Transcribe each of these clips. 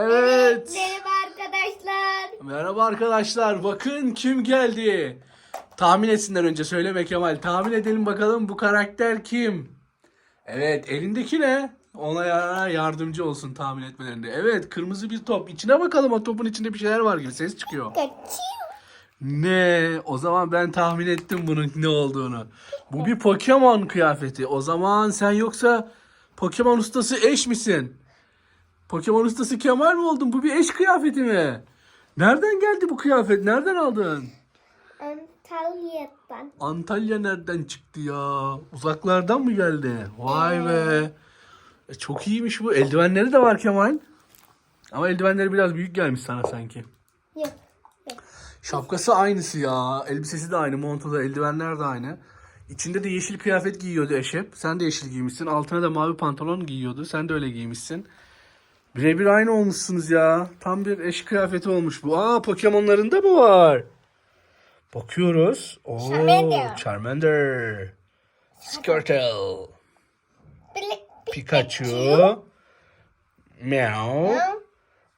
Evet. Merhaba arkadaşlar. Merhaba arkadaşlar. Bakın kim geldi. Tahmin etsinler önce. Söyleme Kemal. Tahmin edelim bakalım bu karakter kim? Evet. Elindeki ne? Ona ya- yardımcı olsun tahmin etmelerinde. Evet. Kırmızı bir top. İçine bakalım. O topun içinde bir şeyler var gibi. Ses çıkıyor. Ne? O zaman ben tahmin ettim bunun ne olduğunu. Bu bir Pokemon kıyafeti. O zaman sen yoksa Pokemon ustası eş misin? Pokemon ustası Kemal mi oldun? Bu bir eş kıyafeti mi? Nereden geldi bu kıyafet? Nereden aldın? Antalya'dan. Antalya nereden çıktı ya? Uzaklardan mı geldi? Vay be. E, çok iyiymiş bu. Eldivenleri de var Kemal. Ama eldivenleri biraz büyük gelmiş sana sanki. Yok. Şapkası aynısı ya. Elbisesi de aynı. Montu da, eldivenler de aynı. İçinde de yeşil kıyafet giyiyordu Eşep. Sen de yeşil giymişsin. Altına da mavi pantolon giyiyordu. Sen de öyle giymişsin. Birebir aynı olmuşsunuz ya. Tam bir eş kıyafeti olmuş bu. Aa Pokemon'ların da mı var? Bakıyoruz. Oo, Charmander. Charmander. Squirtle. Pikachu. Meow.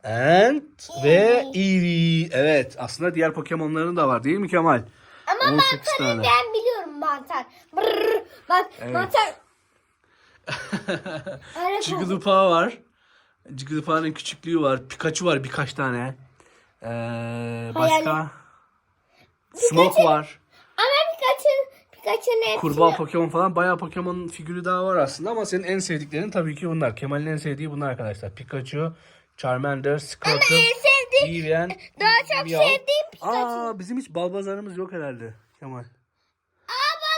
And ve Eevee. Evet aslında diğer Pokemon'ların da var değil mi Kemal? Ama 18 mantarı tane. ben biliyorum mantar. Brrr. Bak Evet. mantar. Jigglypuff var. Jigglypuff'ın küçüklüğü var. Pikachu var birkaç tane. Ee, başka? Smoke var. Ama Pikachu, Pikachu'nun hepsi Kurbağa Pokemon falan. Bayağı Pokemon figürü daha var aslında ama senin en sevdiklerin tabii ki bunlar. Kemal'in en sevdiği bunlar arkadaşlar. Pikachu, Charmander, Squirtle, en sevdiğim, Eevee and daha çok Meow. sevdiğim Pikachu. Aa bizim hiç balbazarımız yok herhalde Kemal.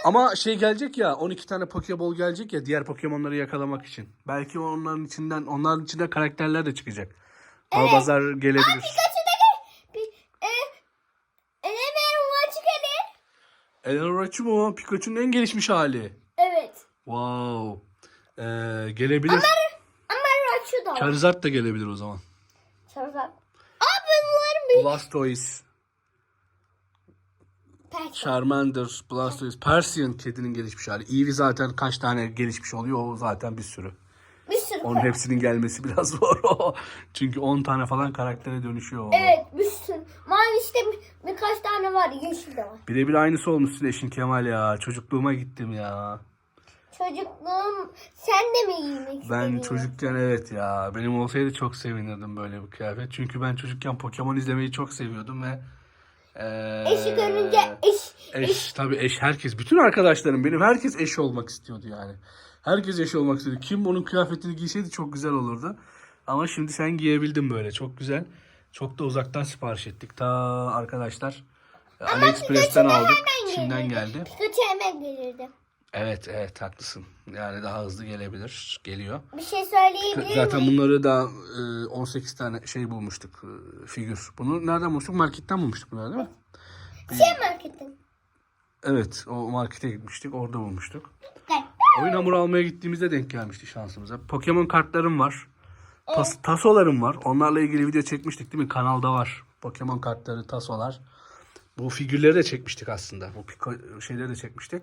Ama şey gelecek ya 12 tane Pokeball gelecek ya diğer Pokemon'ları yakalamak için. Belki onların içinden onların içinde karakterler de çıkacak. Balbazar gelebilir. Pikachu'da gel. Bir, e, Elemen maçı gelir. Elenorachu mu? Pikachu'nun en gelişmiş hali. Evet. Wow. Ee, gelebilir. Ama Rachu da. Charizard da gelebilir o zaman. Charizard. Aa bunların bir Blastoise. Charmander, Blastoise, Persian kedinin gelişmiş hali. Eevee zaten kaç tane gelişmiş oluyor o zaten bir sürü. Bir sürü. Onun hepsinin gelmesi biraz zor. Çünkü 10 tane falan karaktere dönüşüyor o. Evet bir sürü. Mavi işte bir, birkaç tane var. Yeşil de var. Birebir aynısı olmuşsun eşin Kemal ya. Çocukluğuma gittim ya. Çocukluğum sen de mi giymek istedin? Ben çocukken evet ya. Benim olsaydı çok sevinirdim böyle bir kıyafet. Çünkü ben çocukken Pokemon izlemeyi çok seviyordum ve eee, Eşi görünce eş. Eş tabii eş herkes bütün arkadaşlarım benim herkes eş olmak istiyordu yani. Herkes eş olmak istiyordu. Kim onun kıyafetini giyseydi çok güzel olurdu. Ama şimdi sen giyebildin böyle çok güzel. Çok da uzaktan sipariş ettik. Ta arkadaşlar AliExpress'ten aldık. Çin'den geldi. Pikachu hemen gelirdi. Evet evet haklısın. Yani daha hızlı gelebilir. Geliyor. Bir şey söyleyebilir Zaten miyim? bunları da e, 18 tane şey bulmuştuk. e, Figür. Bunu nereden bulmuştuk? Marketten bulmuştuk bunları değil mi? Şey marketin. Evet o markete gitmiştik. Orada bulmuştuk. Gel. Oyun hamuru almaya gittiğimizde denk gelmişti şansımıza. Pokemon kartlarım var. Tas tasolarım var. Onlarla ilgili video çekmiştik değil mi? Kanalda var. Pokemon kartları, tasolar. Bu figürleri de çekmiştik aslında. Bu şeyleri de çekmiştik.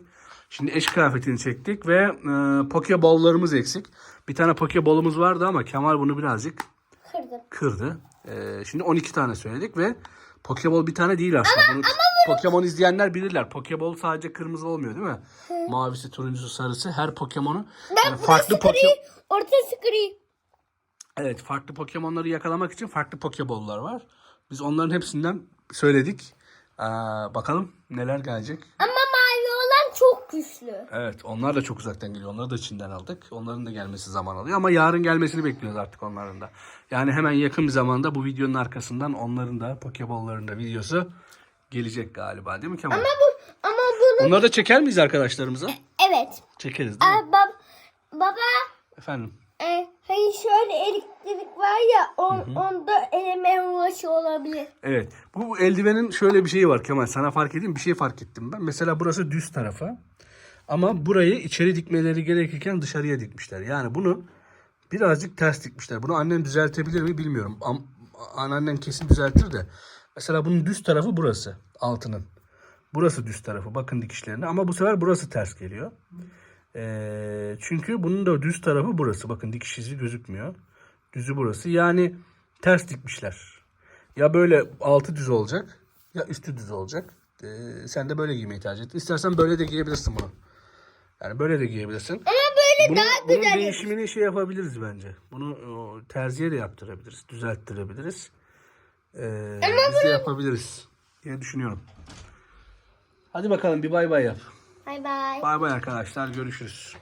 Şimdi eş kıyafetini çektik ve e, Pokeball'larımız eksik. Bir tane Pokeball'umuz vardı ama Kemal bunu birazcık Kırdım. kırdı. E, şimdi 12 tane söyledik ve Pokeball bir tane değil aslında. Bunu Pokemon izleyenler bilirler. Pokeball sadece kırmızı olmuyor değil mi? Mavisi, turuncusu, sarısı. Her Pokemon'u yani farklı Pokemon ortası gri. Evet, farklı Pokemon'ları yakalamak için farklı Pokeball'lar var. Biz onların hepsinden söyledik. Ee, bakalım neler gelecek. Ama mavi olan çok güçlü. Evet, onlar da çok uzaktan geliyor. Onları da Çin'den aldık. Onların da gelmesi zaman alıyor ama yarın gelmesini bekliyoruz artık onların da. Yani hemen yakın bir zamanda bu videonun arkasından onların da Pokeball'ların da videosu gelecek galiba değil mi Kemal? Ama bu ama bunu Onları da çeker miyiz arkadaşlarımıza? evet. Çekeriz değil mi? Aa, bab, baba Efendim. Hani şöyle elektrik var ya on, onda elemen ulaşı olabilir. Evet. Bu eldivenin şöyle bir şeyi var Kemal. Sana fark edeyim bir şey fark ettim ben. Mesela burası düz tarafa. Ama burayı içeri dikmeleri gerekirken dışarıya dikmişler. Yani bunu birazcık ters dikmişler. Bunu annem düzeltebilir mi bilmiyorum. Am anneannen kesin düzeltir de. Mesela bunun düz tarafı burası. Altının. Burası düz tarafı. Bakın dikişlerine. Ama bu sefer burası ters geliyor. Ee, çünkü bunun da düz tarafı burası. Bakın dikiş izi gözükmüyor. Düzü burası. Yani ters dikmişler. Ya böyle altı düz olacak ya üstü düz olacak. Ee, sen de böyle giymeyi tercih ettin. İstersen böyle de giyebilirsin bunu. Yani böyle de giyebilirsin. Ama böyle Bunun, daha bunun güzel. değişimini şey yapabiliriz bence. Bunu o, terziye de yaptırabiliriz. Düzelttirebiliriz. Ee, biz de yapabiliriz diye düşünüyorum. Hadi bakalım bir bay bay yap. Bay bay. Bay bay arkadaşlar görüşürüz.